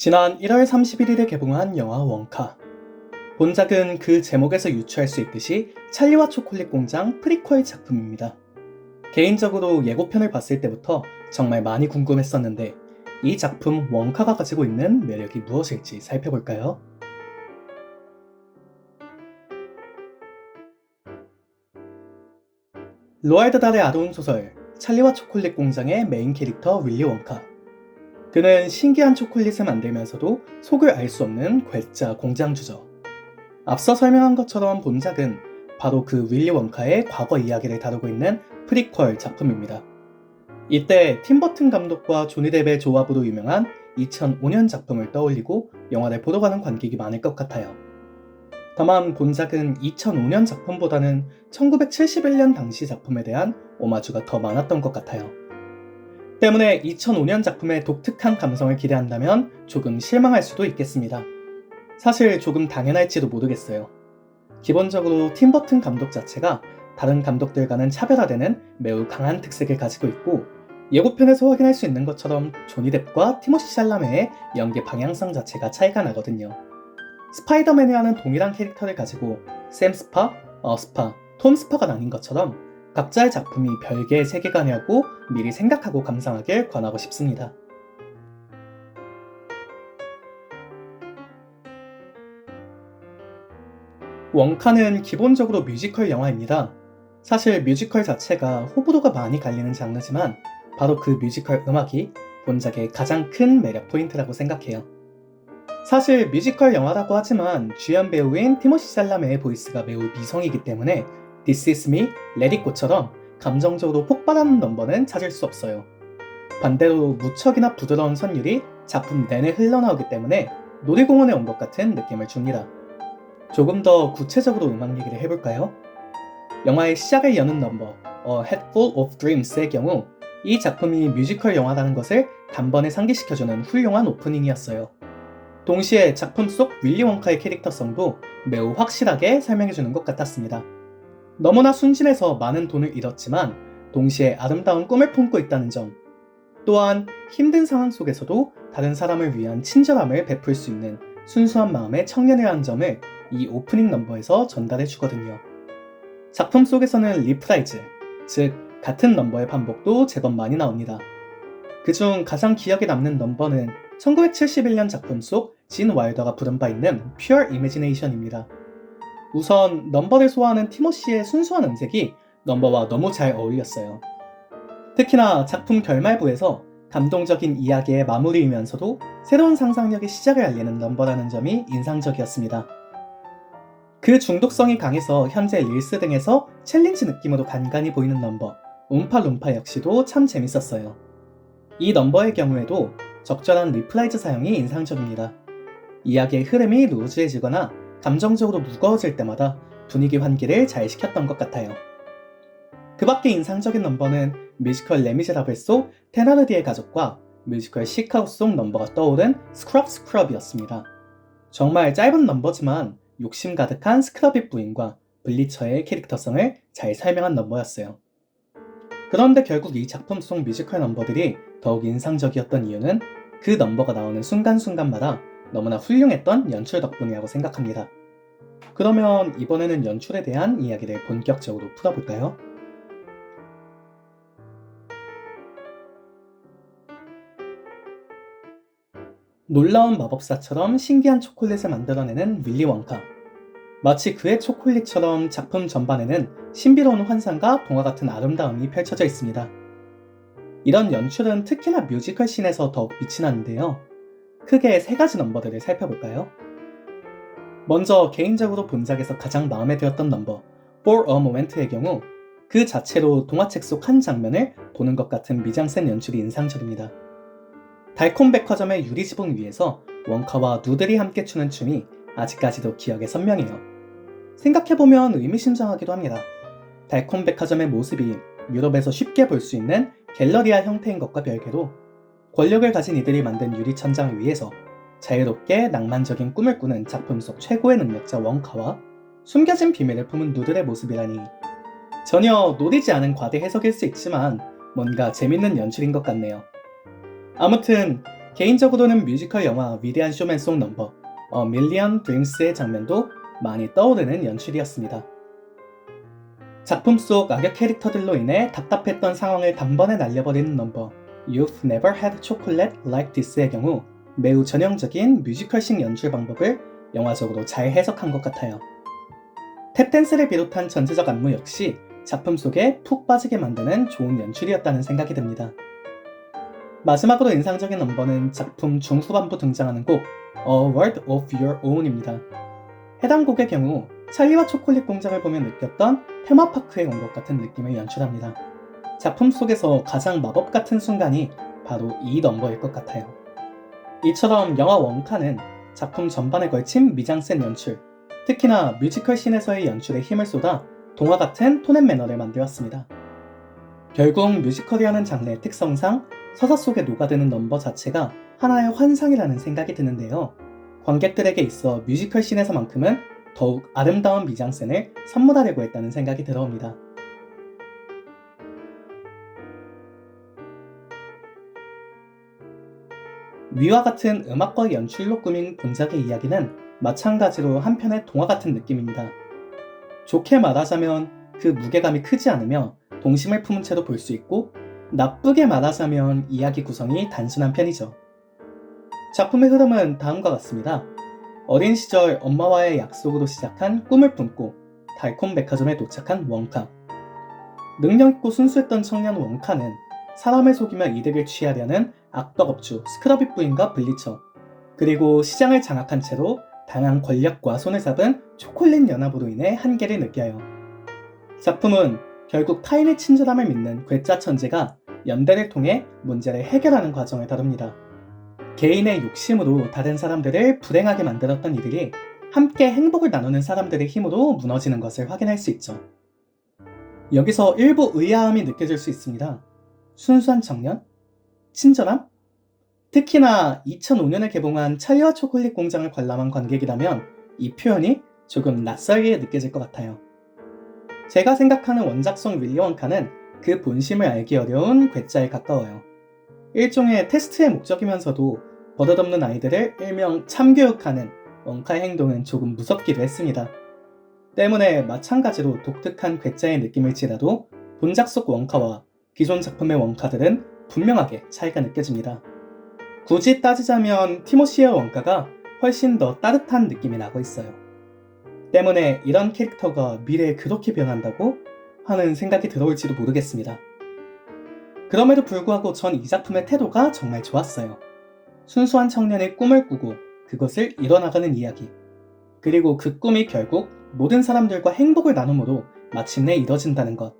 지난 1월 31일에 개봉한 영화 원카. 본작은 그 제목에서 유추할 수 있듯이 찰리와 초콜릿 공장 프리퀄 작품입니다. 개인적으로 예고편을 봤을 때부터 정말 많이 궁금했었는데 이 작품 원카가 가지고 있는 매력이 무엇일지 살펴볼까요? 로알드 달의 아로운 소설 찰리와 초콜릿 공장의 메인 캐릭터 윌리 원카. 그는 신기한 초콜릿을 만들면서도 속을 알 수 없는 괴짜 공장주죠. 앞서 설명한 것처럼 본작은 바로 그 윌리 원카의 과거 이야기를 다루고 있는 프리퀄 작품입니다. 이때 팀버튼 감독과 조니 뎁의 조합으로 유명한 2005년 작품을 떠올리고 영화를 보러 가는 관객이 많을 것 같아요. 다만 본작은 2005년 작품보다는 1971년 당시 작품에 대한 오마주가 더 많았던 것 같아요. 때문에 2005년 작품의 독특한 감성을 기대한다면 조금 실망할 수도 있겠습니다. 사실 조금 당연할지도 모르겠어요. 기본적으로 팀버튼 감독 자체가 다른 감독들과는 차별화되는 매우 강한 특색을 가지고 있고 예고편에서 확인할 수 있는 것처럼 조니 뎁과 티모시 샬라메의 연기 방향성 자체가 차이가 나거든요. 스파이더맨이라는 동일한 캐릭터를 가지고 샘 스파, 어 스파, 톰 스파가 나뉜 것처럼 각자의 작품이 별개의 세계관이라고 미리 생각하고 감상하길 권하고 싶습니다. 원카는 기본적으로 뮤지컬 영화입니다. 사실 뮤지컬 자체가 호불호가 많이 갈리는 장르지만 바로 그 뮤지컬 음악이 본작의 가장 큰 매력 포인트라고 생각해요. 사실 뮤지컬 영화라고 하지만 주연 배우인 티모시 살라메의 보이스가 매우 미성이기 때문에 This Is Me, Let It Go처럼 감정적으로 폭발하는 넘버는 찾을 수 없어요. 반대로 무척이나 부드러운 선율이 작품 내내 흘러나오기 때문에 놀이공원에 온 것 같은 느낌을 줍니다. 조금 더 구체적으로 음악 얘기를 해볼까요? 영화의 시작을 여는 넘버 A Head Full of Dreams의 경우 이 작품이 뮤지컬 영화라는 것을 단번에 상기시켜주는 훌륭한 오프닝이었어요. 동시에 작품 속 윌리 원카의 캐릭터성도 매우 확실하게 설명해주는 것 같았습니다. 너무나 순진해서 많은 돈을 잃었지만 동시에 아름다운 꿈을 품고 있다는 점. 또한 힘든 상황 속에서도 다른 사람을 위한 친절함을 베풀 수 있는 순수한 마음의 청년이라는 점을 이 오프닝 넘버에서 전달해 주거든요. 작품 속에서는 리프라이즈, 즉 같은 넘버의 반복도 제법 많이 나옵니다. 그중 가장 기억에 남는 넘버는 1971년 작품 속 진 와일더가 부른 바 있는 Pure Imagination입니다. 우선 넘버를 소화하는 티모시의 순수한 음색이 넘버와 너무 잘 어울렸어요. 특히나 작품 결말부에서 감동적인 이야기의 마무리이면서도 새로운 상상력의 시작을 알리는 넘버라는 점이 인상적이었습니다. 그 중독성이 강해서 현재 릴스 등에서 챌린지 느낌으로 간간히 보이는 넘버, 움파룸파 역시도 참 재밌었어요. 이 넘버의 경우에도 적절한 리플라이즈 사용이 인상적입니다. 이야기의 흐름이 루즈해지거나 감정적으로 무거워질 때마다 분위기 환기를 잘 시켰던 것 같아요. 그 밖에 인상적인 넘버는 뮤지컬 레미제라블 속 테나르디의 가족과 뮤지컬 시카고 속 넘버가 떠오른 스크럽 스크럽이었습니다. 정말 짧은 넘버지만 욕심 가득한 스크럽의 부인과 블리처의 캐릭터성을 잘 설명한 넘버였어요. 그런데 결국 이 작품 속 뮤지컬 넘버들이 더욱 인상적이었던 이유는 그 넘버가 나오는 순간순간마다 너무나 훌륭했던 연출 덕분이라고 생각합니다. 그러면 이번에는 연출에 대한 이야기를 본격적으로 풀어볼까요? 놀라운 마법사처럼 신기한 초콜릿을 만들어내는 윌리 원카. 마치 그의 초콜릿처럼 작품 전반에는 신비로운 환상과 동화 같은 아름다움이 펼쳐져 있습니다. 이런 연출은 특히나 뮤지컬 씬에서 더욱 빛이 나는데요. 크게 세 가지 넘버들을 살펴볼까요? 먼저 개인적으로 본작에서 가장 마음에 들었던 넘버 For a Moment의 경우 그 자체로 동화책 속 한 장면을 보는 것 같은 미장센 연출이 인상적입니다. 달콤 백화점의 유리지붕 위에서 원카와 누들이 함께 추는 춤이 아직까지도 기억에 선명해요. 생각해보면 의미심장하기도 합니다. 달콤 백화점의 모습이 유럽에서 쉽게 볼 수 있는 갤러리아 형태인 것과 별개로 권력을 가진 이들이 만든 유리 천장 위에서 자유롭게 낭만적인 꿈을 꾸는 작품 속 최고의 능력자 원카와 숨겨진 비밀을 품은 누들의 모습이라니 전혀 노리지 않은 과대 해석일 수 있지만 뭔가 재밌는 연출인 것 같네요. 아무튼 개인적으로는 뮤지컬 영화 위대한 쇼맨송 넘버 어 밀리언 드림스의 장면도 많이 떠오르는 연출이었습니다. 작품 속 악역 캐릭터들로 인해 답답했던 상황을 단번에 날려버리는 넘버 You've Never Had Chocolate Like This의 경우 매우 전형적인 뮤지컬식 연출 방법을 영화적으로 잘 해석한 것 같아요. 탭댄스를 비롯한 전체적 안무 역시 작품 속에 푹 빠지게 만드는 좋은 연출이었다는 생각이 듭니다. 마지막으로 인상적인 넘버는 작품 중후반부 등장하는 곡 A World of Your Own입니다. 해당 곡의 경우 찰리와 초콜릿 공장을 보며 느꼈던 테마파크에 온 것 같은 느낌을 연출합니다. 작품 속에서 가장 마법 같은 순간이 바로 이 넘버일 것 같아요. 이처럼 영화 원카는 작품 전반에 걸친 미장센 연출, 특히나 뮤지컬 씬에서의 연출에 힘을 쏟아 동화 같은 톤앤 매너를 만들었습니다. 결국 뮤지컬이라는 장르의 특성상 서사 속에 녹아드는 넘버 자체가 하나의 환상이라는 생각이 드는데요. 관객들에게 있어 뮤지컬 씬에서만큼은 더욱 아름다운 미장센을 선물하려고 했다는 생각이 들어옵니다. 위와 같은 음악과 연출로 꾸민 본작의 이야기는 마찬가지로 한편의 동화 같은 느낌입니다. 좋게 말하자면 그 무게감이 크지 않으며 동심을 품은 채로 볼 수 있고 나쁘게 말하자면 이야기 구성이 단순한 편이죠. 작품의 흐름은 다음과 같습니다. 어린 시절 엄마와의 약속으로 시작한 꿈을 품고 달콤 백화점에 도착한 원카. 능력 있고 순수했던 청년 원카는 사람을 속이며 이득을 취하려는 악덕업주 스크러비 부인과 블리처 그리고 시장을 장악한 채로 다양한 권력과 손을 잡은 초콜릿 연합으로 인해 한계를 느껴요. 작품은 결국 타인의 친절함을 믿는 괴짜 천재가 연대를 통해 문제를 해결하는 과정을 다룹니다. 개인의 욕심으로 다른 사람들을 불행하게 만들었던 이들이 함께 행복을 나누는 사람들의 힘으로 무너지는 것을 확인할 수 있죠. 여기서 일부 의아함이 느껴질 수 있습니다. 순수한 청년? 친절함? 특히나 2005년에 개봉한 찰리와 초콜릿 공장을 관람한 관객이라면 이 표현이 조금 낯설게 느껴질 것 같아요. 제가 생각하는 원작성 윌리 원카는 그 본심을 알기 어려운 괴짜에 가까워요. 일종의 테스트의 목적이면서도 버릇없는 아이들을 일명 참교육하는 원카의 행동은 조금 무섭기도 했습니다. 때문에 마찬가지로 독특한 괴짜의 느낌을 지라도 본작 속 원카와 기존 작품의 원카들은 분명하게 차이가 느껴집니다. 굳이 따지자면 티모시의 원가가 훨씬 더 따뜻한 느낌이 나고 있어요. 때문에 이런 캐릭터가 미래에 그렇게 변한다고 하는 생각이 들어올지도 모르겠습니다. 그럼에도 불구하고 전 이 작품의 태도가 정말 좋았어요. 순수한 청년의 꿈을 꾸고 그것을 이뤄나가는 이야기. 그리고 그 꿈이 결국 모든 사람들과 행복을 나눔으로 마침내 이뤄진다는 것.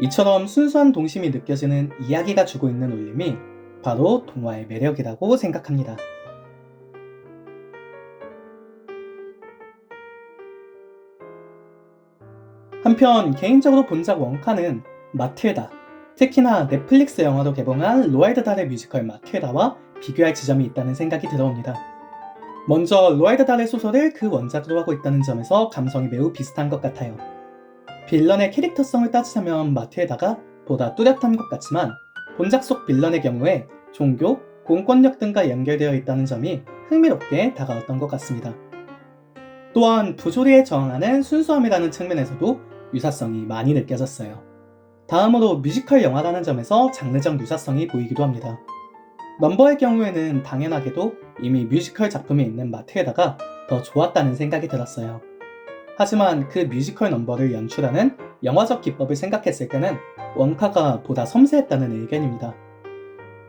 이처럼 순수한 동심이 느껴지는 이야기가 주고 있는 울림이 바로 동화의 매력이라고 생각합니다. 한편 개인적으로 본작 원카는 마틸다, 특히나 넷플릭스 영화로 개봉한 로알드 달의 뮤지컬 마틸다와 비교할 지점이 있다는 생각이 들어옵니다. 먼저 로알드 달의 소설을 그 원작으로 하고 있다는 점에서 감성이 매우 비슷한 것 같아요. 빌런의 캐릭터성을 따지자면 마틸다가 보다 뚜렷한 것 같지만 본작 속 빌런의 경우에 종교, 공권력 등과 연결되어 있다는 점이 흥미롭게 다가왔던 것 같습니다. 또한 부조리에 저항하는 순수함이라는 측면에서도 유사성이 많이 느껴졌어요. 다음으로 뮤지컬 영화라는 점에서 장르적 유사성이 보이기도 합니다. 넘버의 경우에는 당연하게도 이미 뮤지컬 작품이 있는 마트에다가 더 좋았다는 생각이 들었어요. 하지만 그 뮤지컬 넘버를 연출하는 영화적 기법을 생각했을 때는 원카가 보다 섬세했다는 의견입니다.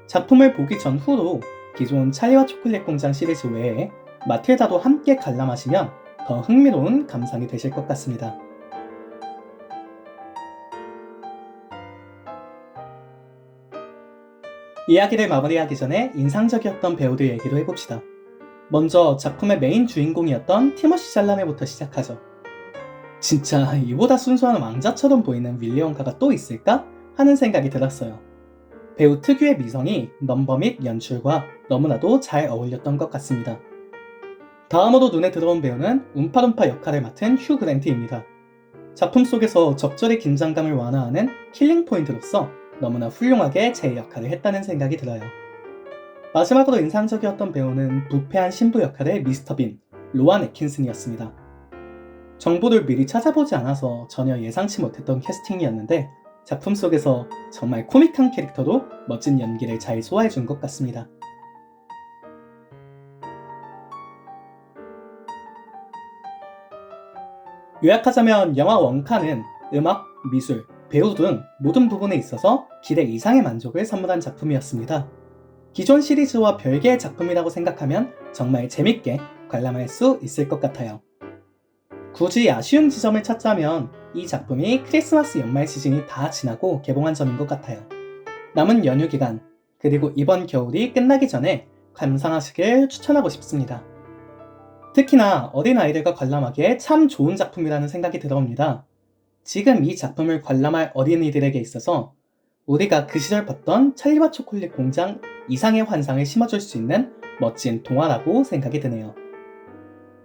작품을 보기 전후로 기존 찰리와 초콜릿 공장 시리즈 외에 마틸다도 함께 관람하시면 더 흥미로운 감상이 되실 것 같습니다. 이야기를 마무리하기 전에 인상적이었던 배우들 얘기도 해봅시다. 먼저 작품의 메인 주인공이었던 티머시 잘라메부터 시작하죠. 진짜 이보다 순수한 왕자처럼 보이는 윌리엄카가 또 있을까? 하는 생각이 들었어요. 배우 특유의 미성이 넘버 및 연출과 너무나도 잘 어울렸던 것 같습니다. 다음으로 눈에 들어온 배우는 움파룸파 역할을 맡은 휴 그랜트입니다. 작품 속에서 적절히 긴장감을 완화하는 킬링 포인트로서 너무나 훌륭하게 제 역할을 했다는 생각이 들어요. 마지막으로 인상적이었던 배우는 부패한 신부 역할의 미스터 빈, 로안 애킨슨이었습니다. 정보를 미리 찾아보지 않아서 전혀 예상치 못했던 캐스팅이었는데 작품 속에서 정말 코믹한 캐릭터로 멋진 연기를 잘 소화해 준 것 같습니다. 요약하자면 영화 원카는 음악, 미술, 배우 등 모든 부분에 있어서 기대 이상의 만족을 선물한 작품이었습니다. 기존 시리즈와 별개의 작품이라고 생각하면 정말 재밌게 관람할 수 있을 것 같아요. 굳이 아쉬운 지점을 찾자면 이 작품이 크리스마스 연말 시즌이 다 지나고 개봉한 점인 것 같아요. 남은 연휴 기간, 그리고 이번 겨울이 끝나기 전에 감상하시길 추천하고 싶습니다. 특히나 어린아이들과 관람하기에 참 좋은 작품이라는 생각이 들어옵니다. 지금 이 작품을 관람할 어린이들에게 있어서 우리가 그 시절 봤던 찰리와 초콜릿 공장 이상의 환상을 심어줄 수 있는 멋진 동화라고 생각이 드네요.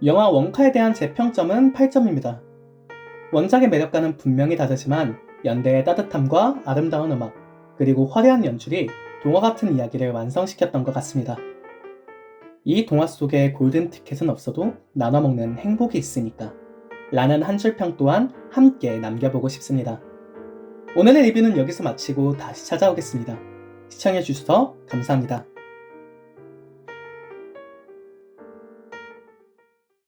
영화 원카에 대한 제 평점은 8점입니다. 원작의 매력과는 분명히 다르지만 연대의 따뜻함과 아름다운 음악, 그리고 화려한 연출이 동화 같은 이야기를 완성시켰던 것 같습니다. 이 동화 속에 골든 티켓은 없어도 나눠 먹는 행복이 있으니까. 라는 한 줄 평 또한 함께 남겨보고 싶습니다. 오늘의 리뷰는 여기서 마치고 다시 찾아오겠습니다. 시청해주셔서 감사합니다.